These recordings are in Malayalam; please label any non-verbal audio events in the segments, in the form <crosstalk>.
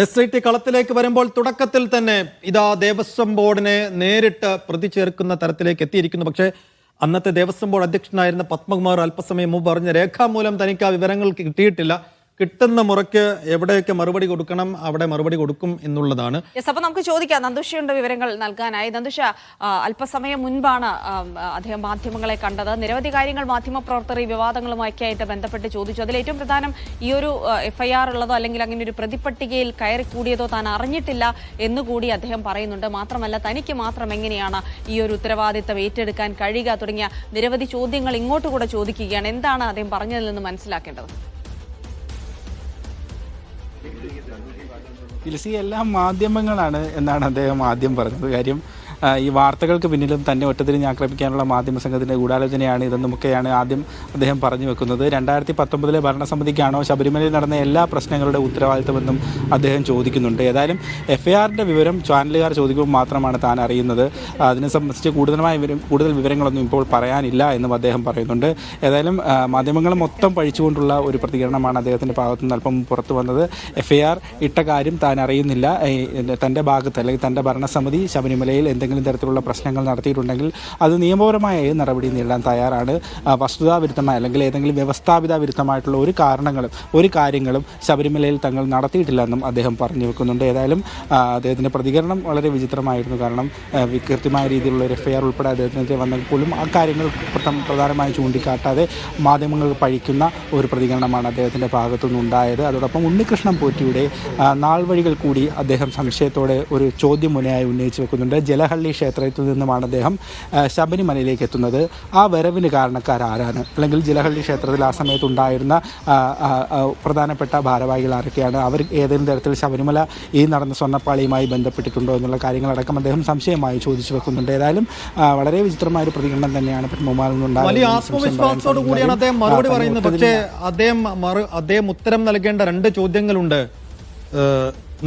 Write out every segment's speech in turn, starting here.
എസ് ഐ ടി കളത്തിലേക്ക് വരുമ്പോൾ തുടക്കത്തിൽ തന്നെ ഇതാ ദേവസ്വം ബോർഡിനെ നേരിട്ട് പ്രതി ചേർക്കുന്ന തരത്തിലേക്ക് എത്തിയിരിക്കുന്നു. പക്ഷേ അന്നത്തെ ദേവസ്വം ബോർഡ് അധ്യക്ഷനായിരുന്ന പത്മകുമാർ അല്പസമയം മുമ്പ് പറഞ്ഞ രേഖാമൂലം തനിക്ക് ആ വിവരങ്ങൾ കിട്ടിയിട്ടില്ല. കിട്ടുന്ന മുറയ്ക്ക് എവിടെയൊക്കെ മറുപടി കൊടുക്കണം അവിടെ മറുപടി കൊടുക്കും എന്നുള്ളതാണ്. അപ്പൊ നമുക്ക് ചോദിക്കാം. നന്ദുഷയുടെ വിവരങ്ങൾ നൽകാനായി. നന്ദുഷ അല്പസമയം മുൻപാണ് അദ്ദേഹം മാധ്യമങ്ങളെ കണ്ടത്. നിരവധി കാര്യങ്ങൾ മാധ്യമപ്രവർത്തകർ ഈ വിവാദങ്ങളുമൊക്കെ ആയിട്ട് ബന്ധപ്പെട്ട് ചോദിച്ചു. അതിൽ ഏറ്റവും പ്രധാനം ഈ ഒരു എഫ്ഐആർ ഉള്ളതോ അല്ലെങ്കിൽ അങ്ങനെ ഒരു പ്രതിപട്ടികയിൽ കയറി കൂടിയതോ താൻ അറിഞ്ഞിട്ടില്ല എന്നുകൂടി അദ്ദേഹം പറയുന്നുണ്ട്. മാത്രമല്ല തനിക്ക് മാത്രം എങ്ങനെയാണ് ഈ ഒരു ഉത്തരവാദിത്തം ഏറ്റെടുക്കാൻ കഴിയുക തുടങ്ങിയ നിരവധി ചോദ്യങ്ങൾ ഇങ്ങോട്ട് കൂടെ ചോദിക്കുകയാണ്. എന്താണ് അദ്ദേഹം പറഞ്ഞതിൽ നിന്ന് മനസ്സിലാക്കേണ്ടത്? തുലസി എല്ലാം മാധ്യമങ്ങളാണ് എന്നാണ് അദ്ദേഹം ആദ്യം പറഞ്ഞത്. കാര്യം ഈ വാർത്തകൾക്ക് പിന്നിലും തന്നെ ഒറ്റതിരിഞ്ഞ് ആക്രമിക്കാനുള്ള മാധ്യമ സംഘത്തിന്റെ ഗൂഢാലോചനയാണ് ഇതെന്നുമൊക്കെയാണ് ആദ്യം അദ്ദേഹം പറഞ്ഞു വെക്കുന്നത്. രണ്ടായിരത്തി പത്തൊമ്പതിലെ ഭരണസമിതിക്കാണോ ശബരിമലയിൽ നടന്ന എല്ലാ പ്രശ്നങ്ങളുടെ ഉത്തരവാദിത്തമെന്നും അദ്ദേഹം ചോദിക്കുന്നുണ്ട്. ഏതായാലും എഫ് വിവരം ചാനലുകാർ ചോദിക്കുമ്പോൾ മാത്രമാണ് താൻ അറിയുന്നത്. അതിനെ സംബന്ധിച്ച് കൂടുതലായ വിവരം കൂടുതൽ വിവരങ്ങളൊന്നും ഇപ്പോൾ പറയാനില്ല എന്നും അദ്ദേഹം പറയുന്നുണ്ട്. ഏതായാലും മാധ്യമങ്ങൾ മൊത്തം പഴിച്ചുകൊണ്ടുള്ള ഒരു പ്രതികരണമാണ് അദ്ദേഹത്തിന്റെ ഭാഗത്തു നിന്ന് അല്പം പുറത്തു വന്നത്. എഫ് ഇട്ട കാര്യം താൻ അറിയുന്നില്ല. തന്റെ ഭാഗത്ത് അല്ലെങ്കിൽ തന്റെ ഭരണസമിതി ശബരിമലയിൽ എന്തെങ്കിലും തരത്തിലുള്ള പ്രശ്നങ്ങൾ നടത്തിയിട്ടുണ്ടെങ്കിൽ അത് നിയമപരമായ ഏത് നടപടി നേരിടാൻ തയ്യാറാണ്? വസ്തുതാവിരുദ്ധമായ അല്ലെങ്കിൽ ഏതെങ്കിലും വ്യവസ്ഥാപിത വിരുദ്ധമായിട്ടുള്ള ഒരു കാരണങ്ങളും ഒരു കാര്യങ്ങളും ശബരിമലയിൽ തങ്ങൾ നടത്തിയിട്ടില്ല എന്നും അദ്ദേഹം പറഞ്ഞു വെക്കുന്നുണ്ട്. ഏതായാലും അദ്ദേഹത്തിന്റെ പ്രതികരണം വളരെ വിചിത്രമായിരുന്നു. കാരണം കൃത്യമായ രീതിയിലുള്ള ഒരു എഫ് ഐ ആർ ഉൾപ്പെടെ അദ്ദേഹത്തിനെതിരെ വന്നെങ്കിൽ പോലും ആ കാര്യങ്ങൾ പ്രധാനമായും ചൂണ്ടിക്കാട്ടാതെ മാധ്യമങ്ങൾ പഴിക്കുന്ന ഒരു പ്രതികരണമാണ് അദ്ദേഹത്തിന്റെ ഭാഗത്തുനിന്ന് ഉണ്ടായത്. അതോടൊപ്പം ഉണ്ണികൃഷ്ണൻ പോറ്റിയുടെ നാൾ വഴികൾ കൂടി അദ്ദേഹം സംശയത്തോടെ ഒരു ചോദ്യം മുനയായി ഉന്നയിച്ചു വെക്കുന്നുണ്ട്. ജലഹള്ളി ക്ഷേത്രത്തിൽ നിന്നുമാണ് അദ്ദേഹം ശബരിമലയിലേക്ക് എത്തുന്നത്. ആ വരവിന് കാരണക്കാർ ആരാണ് അല്ലെങ്കിൽ ജലഹള്ളി ക്ഷേത്രത്തിൽ ആ സമയത്ത് ഉണ്ടായിരുന്ന പ്രധാനപ്പെട്ട ഭാരവാഹികൾ ആരൊക്കെയാണ്? അവർ ഏതെങ്കിലും തരത്തിൽ ശബരിമല ഈ നടന്ന സ്വർണപ്പാളിയുമായി ബന്ധപ്പെട്ടിട്ടുണ്ടോ എന്നുള്ള കാര്യങ്ങളടക്കം അദ്ദേഹം സംശയമായി ചോദിച്ചു വെക്കുന്നുണ്ട്. ഏതായാലും വളരെ വിചിത്രമായ ഒരു പ്രതികരണം തന്നെയാണ് നിന്നുണ്ടായത് അദ്ദേഹം മറുപടി പറയുന്നത്. പക്ഷേ അദ്ദേഹം അദ്ദേഹം ഉത്തരം നൽകേണ്ട രണ്ട് ചോദ്യങ്ങളുണ്ട്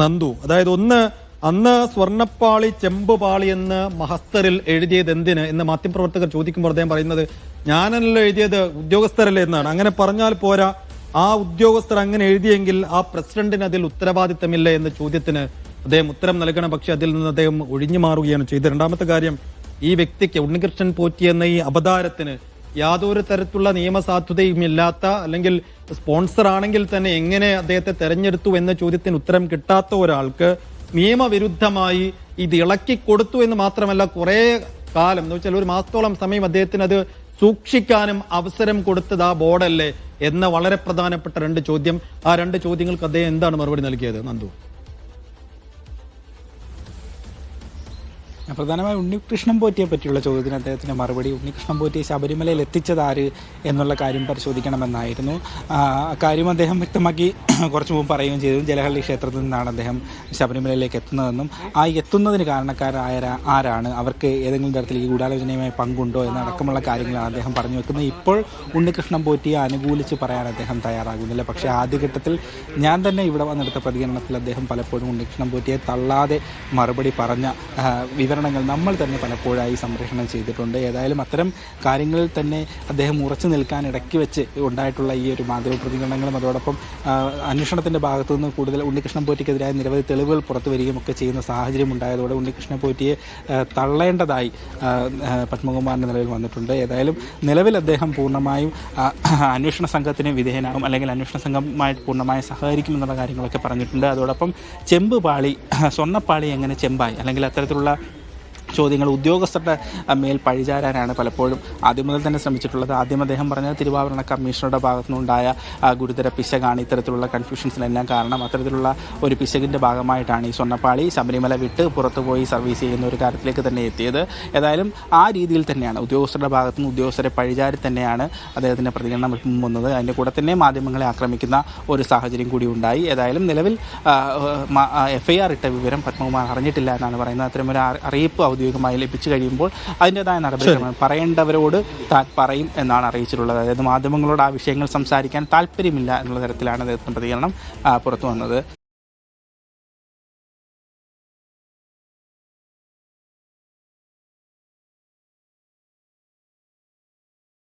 നന്ദു. അതായത് ഒന്ന് അന്ന് സ്വർണപ്പാളി ചെമ്പുപാളി എന്ന് മഹസ്തറിൽ എഴുതിയത് എന്തിന് എന്ന് മാധ്യമപ്രവർത്തകർ ചോദിക്കുമ്പോൾ അദ്ദേഹം പറയുന്നത് ഞാനല്ലോ എഴുതിയത് ഉദ്യോഗസ്ഥരല്ലേ എന്നാണ്. അങ്ങനെ പറഞ്ഞാൽ പോരാ ആ ഉദ്യോഗസ്ഥർ അങ്ങനെ എഴുതിയെങ്കിൽ ആ പ്രസിഡന്റിന് അതിൽ ഉത്തരവാദിത്തമില്ല എന്ന ചോദ്യത്തിന് അദ്ദേഹം ഉത്തരം നൽകണം. പക്ഷെ അതിൽ നിന്ന് അദ്ദേഹം ഒഴിഞ്ഞു മാറുകയാണ് ചെയ്തത്. രണ്ടാമത്തെ കാര്യം ഈ വ്യക്തിക്ക് ഉണ്ണികൃഷ്ണൻ പോറ്റി എന്ന ഈ അവതാരത്തിന് യാതൊരു തരത്തിലുള്ള നിയമസാധുതയും ഇല്ലാത്ത അല്ലെങ്കിൽ സ്പോൺസർ ആണെങ്കിൽ തന്നെ എങ്ങനെ അദ്ദേഹത്തെ തെരഞ്ഞെടുത്തു എന്ന ചോദ്യത്തിന് ഉത്തരം കിട്ടാത്ത ഒരാൾക്ക് നിയമവിരുദ്ധമായി ഇത് ഇളക്കി കൊടുത്തു എന്ന് മാത്രമല്ല കുറെ കാലം എന്ന് വെച്ചാൽ ഒരു മാസത്തോളം സമയം അദ്ദേഹത്തിന് അത് സൂക്ഷിക്കാനും അവസരം കൊടുത്തത് ആ ബോർഡല്ലേ എന്ന വളരെ പ്രധാനപ്പെട്ട രണ്ട് ചോദ്യം. ആ രണ്ട് ചോദ്യങ്ങൾക്ക് അദ്ദേഹം എന്താണ് മറുപടി നൽകിയത്? നന്ദു. പ്രധാനമായും ഉണ്ണികൃഷ്ണൻ പോറ്റിയെ പറ്റിയുള്ള ചോദ്യത്തിന് അദ്ദേഹത്തിന്റെ മറുപടി ഉണ്ണികൃഷ്ണൻ പോറ്റിയെ ശബരിമലയിൽ എത്തിച്ചത് ആര് എന്നുള്ള കാര്യം പരിശോധിക്കണമെന്നായിരുന്നു. കാര്യം അദ്ദേഹം വ്യക്തമാക്കി <clears throat> കുറച്ച് മുമ്പ് പറയുകയും ചെയ്തു. ജലഹള്ളി ക്ഷേത്രത്തിൽ നിന്നാണ് അദ്ദേഹം ശബരിമലയിലേക്ക് എത്തുന്നതെന്നും ആ എത്തുന്നതിന് കാരണക്കാരായ ആരാണ്? അവർക്ക് ഏതെങ്കിലും തരത്തിൽ ഈ ഗൂഢാലോചനയുമായി പങ്കുണ്ടോ എന്നടക്കമുള്ള കാര്യങ്ങളാണ് അദ്ദേഹം പറഞ്ഞു വെക്കുന്നത്. ഇപ്പോൾ ഉണ്ണികൃഷ്ണൻ പോറ്റിയെ അനുകൂലിച്ച് പറയാൻ അദ്ദേഹം തയ്യാറാകുന്നില്ല. പക്ഷേ ആദ്യഘട്ടത്തിൽ ഞാൻ തന്നെ ഇവിടെ വന്നെടുത്ത പ്രതികരണത്തിൽ അദ്ദേഹം പലപ്പോഴും ഉണ്ണികൃഷ്ണൻ പോറ്റിയെ തള്ളാതെ മറുപടി പറഞ്ഞ ആ, വിവരണങ്ങൾ നമ്മൾ തന്നെ പലപ്പോഴായി സംപ്രേഷണം ചെയ്തിട്ടുണ്ട്. ഏതായാലും അത്തരം കാര്യങ്ങളിൽ തന്നെ അദ്ദേഹം ഉറച്ചു നിൽക്കാൻ ഇടയ്ക്ക് വെച്ച് ഉണ്ടായിട്ടുള്ള ഈ ഒരു മാധ്യമ പ്രതികരണങ്ങളും അതോടൊപ്പം അന്വേഷണത്തിന്റെ ഭാഗത്തു നിന്ന് കൂടുതൽ ഉണ്ണികൃഷ്ണൻ പോറ്റിക്കെതിരായ നിരവധി തെളിവുകൾ പുറത്തു വരികയും ഒക്കെ ചെയ്യുന്ന സാഹചര്യം ഉണ്ടായതോടെ ഉണ്ണികൃഷ്ണൻ പോറ്റിയെ തള്ളേണ്ടതായി പത്മകുമാറിന്റെ നിലവിൽ വന്നിട്ടുണ്ട്. ഏതായാലും നിലവിൽ അദ്ദേഹം പൂർണമായും അന്വേഷണ സംഘത്തിന് വിധേയനാകും അല്ലെങ്കിൽ അന്വേഷണ സംഘമായിട്ട് പൂർണമായി സഹകരിക്കും എന്നുള്ള കാര്യങ്ങളൊക്കെ പറഞ്ഞിട്ടുണ്ട്. അതോടൊപ്പം ചെമ്പ് പാളി സ്വർണപ്പാളി എങ്ങനെ ചെമ്പായി അല്ലെങ്കിൽ അത്തരത്തിലുള്ള ചോദ്യങ്ങൾ ഉദ്യോഗസ്ഥരുടെ മേൽ പഴിചാരാനാണ് പലപ്പോഴും ആദ്യം മുതൽ തന്നെ ശ്രമിച്ചിട്ടുള്ളത്. ആദ്യം അദ്ദേഹം പറഞ്ഞത് തിരുവാഭരണ കമ്മീഷണറുടെ ഭാഗത്തു നിന്നുണ്ടായ ഗുരുതര പിശകാണ്. ഇത്തരത്തിലുള്ള കൺഫ്യൂഷൻസിനെല്ലാം കാരണം അത്തരത്തിലുള്ള ഒരു പിശകിന്റെ ഭാഗമായിട്ടാണ് ഈ സ്വർണപ്പാളി ശബരിമല വിട്ട് പുറത്തു പോയി സർവീസ് ചെയ്യുന്ന ഒരു കാര്യത്തിലേക്ക് തന്നെ എത്തിയത്. ഏതായാലും ആ രീതിയിൽ തന്നെയാണ് ഉദ്യോഗസ്ഥരുടെ ഭാഗത്തു നിന്ന് ഉദ്യോഗസ്ഥരെ പഴിചാരി തന്നെയാണ് അദ്ദേഹത്തിന്റെ പ്രതികരണം വന്നത് അതിന്റെ കൂടെ തന്നെ മാധ്യമങ്ങളെ ആക്രമിക്കുന്ന ഒരു സാഹചര്യം കൂടി ഉണ്ടായി. ഏതായാലും നിലവിൽ എഫ് ഐ ആർ ഇട്ട വിവരം പത്മകുമാർ അറിഞ്ഞിട്ടില്ല എന്നാണ് പറയുന്നത്. അത്തരമൊരു അറിയിപ്പ് ഔദ്യോഗിക ഔദ്യോഗികമായി ലഭിച്ചു കഴിയുമ്പോൾ അതിന്റെതായ നടപടിക്രമം പറയേണ്ടവരോട് താൻ പറയും എന്നാണ് അറിയിച്ചിട്ടുള്ളത്. അതായത് മാധ്യമങ്ങളോട് ആ വിഷയങ്ങൾ സംസാരിക്കാൻ താല്പര്യമില്ല എന്നുള്ള തരത്തിലാണ് അദ്ദേഹത്തിന്റെ പ്രതികരണം പുറത്തു വന്നത്.